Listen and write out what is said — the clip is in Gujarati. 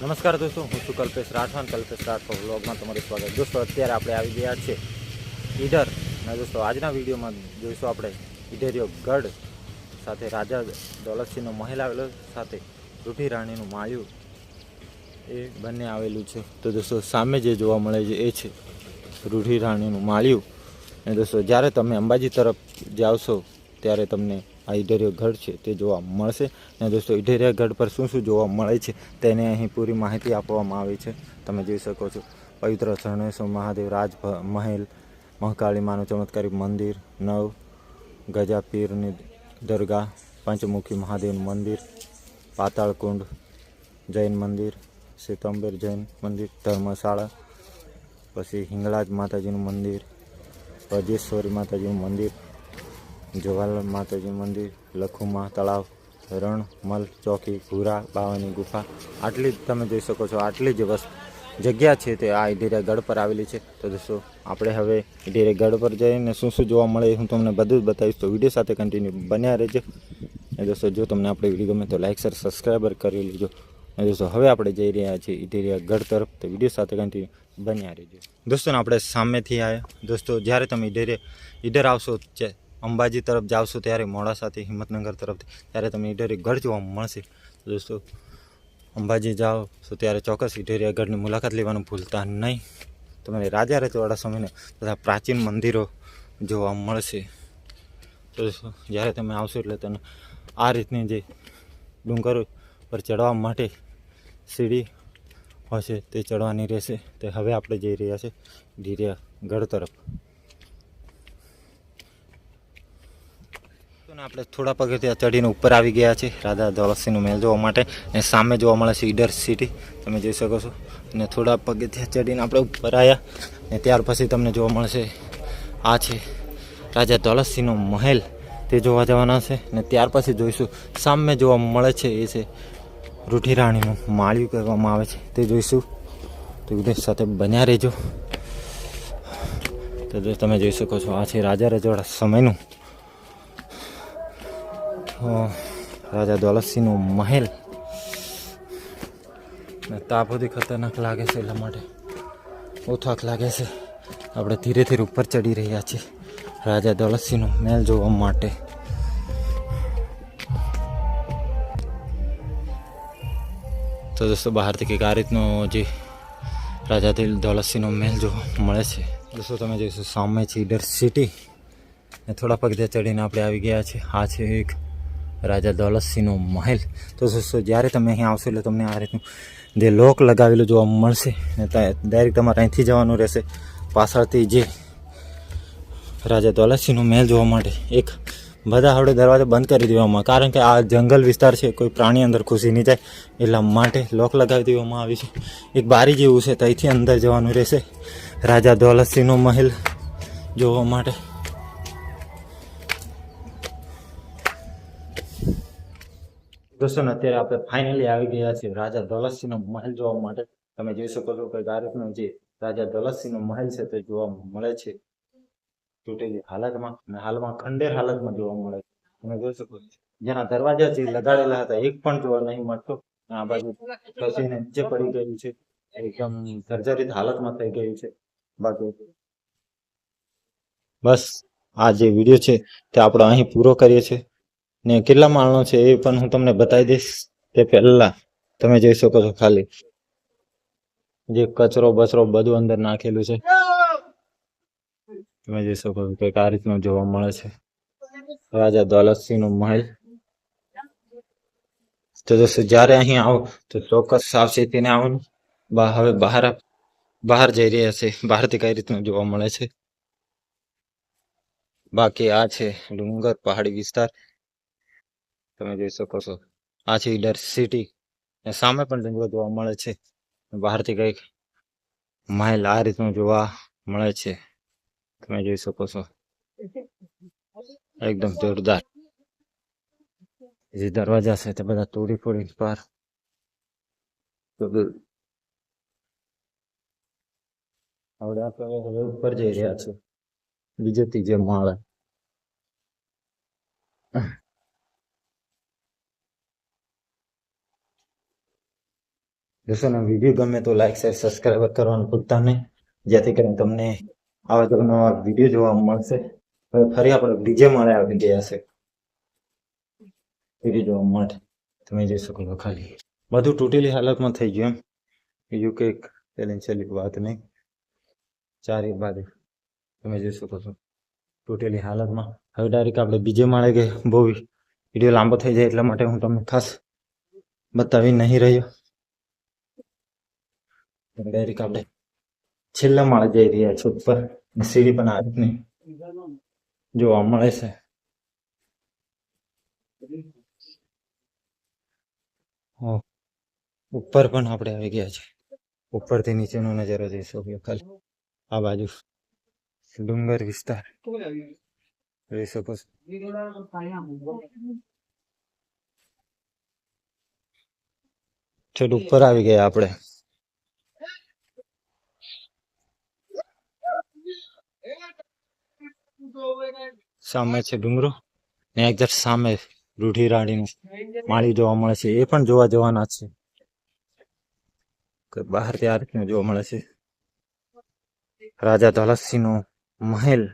નમસ્કાર દોસ્તો, હું છું કલ્પેશ રાઠવાન. કલ્પેશ રાઠવા બ્લોગમાં તમારું સ્વાગત. દોસ્તો, અત્યારે આપણે આવી ગયા છે ઈડર. અને દોસ્તો, આજના વિડીયોમાં જોઈશું આપણે ઈડરિયો ગઢ સાથે રાજા દોલતસિંહનો મહેલ આવેલો, સાથે રૂઠી રાણીનું માળિયું એ બંને આવેલું છે. તો દોસ્તો, સામે જે જોવા મળે છે એ છે રૂઠી રાણીનું માળિયું અને દોસ્તો, જ્યારે તમે અંબાજી તરફ જાવશો, ત્યારે તમને આ ઈડરિયો ગઢ છે, તે જોવા મળશે. અને દોસ્તો, ઈડરિયા ગઢ પર શું શું જોવા મળે છે, તેને અહીં પૂરી માહિતી આપવામાં આવી છે. તમે જોઈ શકો છો, પવિત્ર શરણેશ્વર મહાદેવ રાજ મહેલ, મહાકાળી માનું ચમત્કારી મંદિર, નવ ગજાપીરની દરગાહ, પંચમુખી મહાદેવનું મંદિર, પાતાળકુંડ જૈન મંદિર, સિતંબર જૈન મંદિર, ધર્મશાળા, પછી હિંગળાજ માતાજીનું મંદિર વજેશ્વરી માતાજીનું મંદિર જવાહરલાલ માતાજી મંદિર, લખુમા તળાવ રણમલ ચોકી ભૂરા બાવાની ગુફા. આટલી જ તમે જોઈ શકો છો, આટલી જ વસ્તુ. જગ્યા છે તે આ ઈડેરિયા ગઢ પર આવેલી છે. તો દોસ્તો, આપણે હવે ઈડેરિયા ગઢ પર જઈને શું શું જોવા મળે હું તમને બધું જ બતાવીશ. તો વીડિયો સાથે કન્ટિન્યુ બન્યા રહેજો. અને દોસ્તો, જો તમને આપણે વીડિયો ગમે તો લાઇક સર સબસ્ક્રાઈબર કરી લેજો. અને દોસ્તો, હવે આપણે જઈ રહ્યા છીએ ઈડેરિયા ગઢ તરફ. તો વીડિયો સાથે કન્ટિન્યુ બન્યા રહેજો. દોસ્તોને આપણે સામેથી આવ્યા દોસ્તો, જ્યારે તમે ઈડેરિયા ઇધર આવશો અંબાજી તરફ જાવશું ત્યારે મોડાસાથી હિંમતનગર તરફથી, ત્યારે તમને ઈડરિયા ગઢ જોવા મળશે. દોસ્તો, અંબાજી જાઓ તો ત્યારે ચોક્કસ ઈડરિયા ગઢની મુલાકાત લેવાનું ભૂલતા નહીં. તમને રાજા રજવાડા સમયને તથા પ્રાચીન મંદિરો જોવા મળશે. તો જ્યારે તમે આવશો એટલે તમને આ રીતની જે ડુંગરો પર ચડવા માટે સીડી હશે તે ચડવાની રહેશે. તે હવે આપણે જઈ રહ્યા છે ઈડરિયા ગઢ તરફ. આપણે થોડા પગથિયા ચડીને ઉપર આવી ગયા છે રાધા દોલતસિંહનો મહેલ જોવા માટે. અને સામે જોવા મળે છે ઈડર સિટી. તમે જોઈ શકો છો. અને થોડા પગથિયા ચડીને આપણે ઉપર આવ્યા અને ત્યાર પછી તમને જોવા મળશે આ છે રાજા દોલતસિંહનો મહેલ. તે જોવા જવાના છે. અને ત્યાર પછી જોઈશું. સામે જોવા મળે છે એ છે રૂઠી રાણીનું માળિયું કરવામાં આવે છે. તે જોઈશું. તો ઉદેશ સાથે બન્યા રહેજો. તો તમે જોઈ શકો છો, આ છે રાજા રજવાડા સમયનું રાજા દોલતસિંહનો મહેલ. ને તાપ બધી ખતરનાક લાગે છે એટલા માટે. ઓથાક લાગે છે. આપણે ધીરે ધીરે ઉપર ચડી રહ્યા છીએ. રાજા દોલતસિંહનો મહેલ જોવા માટે. તો દોસ્તો, બહારથી કંઈક આ રીતનો જે રાજા દિલ દોલતસિંહનો મહેલ જોવા મળે છે. દોસ્તો, તમે જોઈશું સામે છે ઈડર સિટી. ને થોડા પગથિયા ચડીને આપણે આવી ગયા છે આ છે એક રાજા દોલતસિંહનો મહેલ. તો દોસ્તો, જ્યારે તમે અહીં આવશો એટલે તમને આ રીતનું જે લોક લગાવેલું જોવા મળશે ને ડાયરેક્ટ તમારે અહીંથી જવાનું રહેશે. પાછળથી જે રાજા દોલતસિંહનો મહેલ જોવા માટે એક બધા હવે દરવાજા બંધ કરી દેવામાં, કારણ કે આ જંગલ વિસ્તાર છે, કોઈ પ્રાણી અંદર ખુશી નહીં જાય એટલા માટે લોક લગાવી દેવામાં આવી છે. એક બારી જેવું છે ત્યાંથી અંદર જવાનું રહેશે. રાજા દોલતસિંહનો મહેલ જોવા માટે. દોસ્તો અત્યારે આપણે ફાઇનલી આવી ગયા છીએ રાજા દોલતસિંહનો મહેલ જોવા માટે. તમે જોઈ શકો છો કે આ જે રાજા દોલતસિંહનો મહેલ છે તે જોવા મળે છે. તૂટેલી હાલતમાં હાલમાં ખંડેર હાલતમાં જોવા મળે છે. તમે જોઈ શકો છો. જેના દરવાજા જે લગાડેલા હતા, એક પણ જોવા નહીં મળતો. આ બાજુ ઘસીને નીચે પડી ગયું છે. એકદમ સર્જરિત હાલતમાં થઈ ગયું છે. બાકી બસ, આ જે વીડિયો છે તે આપણે અહીં પૂરો કરીએ છીએ. ને કેટલા માળનો છે એ પણ હું તમને બતાવી દઈશ. તે પહેલાં તમે જોઈ શકો છો ખાલી જે કચરો બચરો બધું અંદર નાખેલું છે. તમે જોઈ શકો છો કંઈક આ રીતનું જોવા મળે છે. રાજા દોલતસિંહનો મહેલ. તો દોસ્તો, જ્યારે અહીં આવો, તો ચોક્કસ સાવચેતીને બા, હવે બહાર બહાર જઈ રહ્યા છે. બહારથી કઈ રીતનું જોવા મળે છે? બાકી આ છે ડુંગર પહાડી વિસ્તાર. તમે જોઈ શકો છો. આ છે સિટી ને સામે પણ ડુંગર જોવા મળે છે. બહારથી કંઈક માઇલ આ રીતનું જોવા મળે છે. તમે જોઈ શકો છો. એકદમ જોરદાર. જે દરવાજા છે તે બધા તોડી ફોડી પાર. હવે આપણે ઉપર જઈ રહ્યા છો બીજેથી જે માળે દોસ્તોને વીડિયો ગમે તો લાઈક શેર સબસ્ક્રાઈબ કરવાનું ભૂલતા નહીં. જેથી કરીને તમને આવા જ નવા વીડિયો જોવા મળશે. હવે ફરી આપણે ડીજે મળે આવી ગયા છે. વીડિયો જોવા મળે તમે જોઈ શકો છો ખાલી. બધું તૂટેલી હાલતમાં થઈ ગયું એમ. બીજું કંઈક ચેલેન્જ ચેલી વાત નહીં. ચારે બાજુ. તમે જોઈ શકો છો. તૂટેલી હાલતમાં. હવે ડાયરેક્ટ આપણે બીજે માળે ગઈ. બહુ વીડિયો લાંબો થઈ જાય એટલા માટે હું તમને ખાસ બતાવી નહીં રહ્યો. ડાયરેક્ટ આપણે છેલ્લા માળે જઈ રહ્યા છે ઉપર સીડી પણ આ જોવા મળે છે ઉપર પણ આપણે આવી ગયા છે ઉપરથી નીચેનો નજારો જોઈ શકો ખાલી આ બાજુ ડુંગર વિસ્તાર જોઈ શકો ઉપર આવી ગયા આપણે સામે છે ડુંગરો. ને એકઝેક્ટ સામે રૂઢી માળી જોવા મળે છે. એ પણ જોવા જવાના છે. કે બહારથી આ રીતનું જોવા મળે છે. રાજા ધોલસિંહનો મહેલ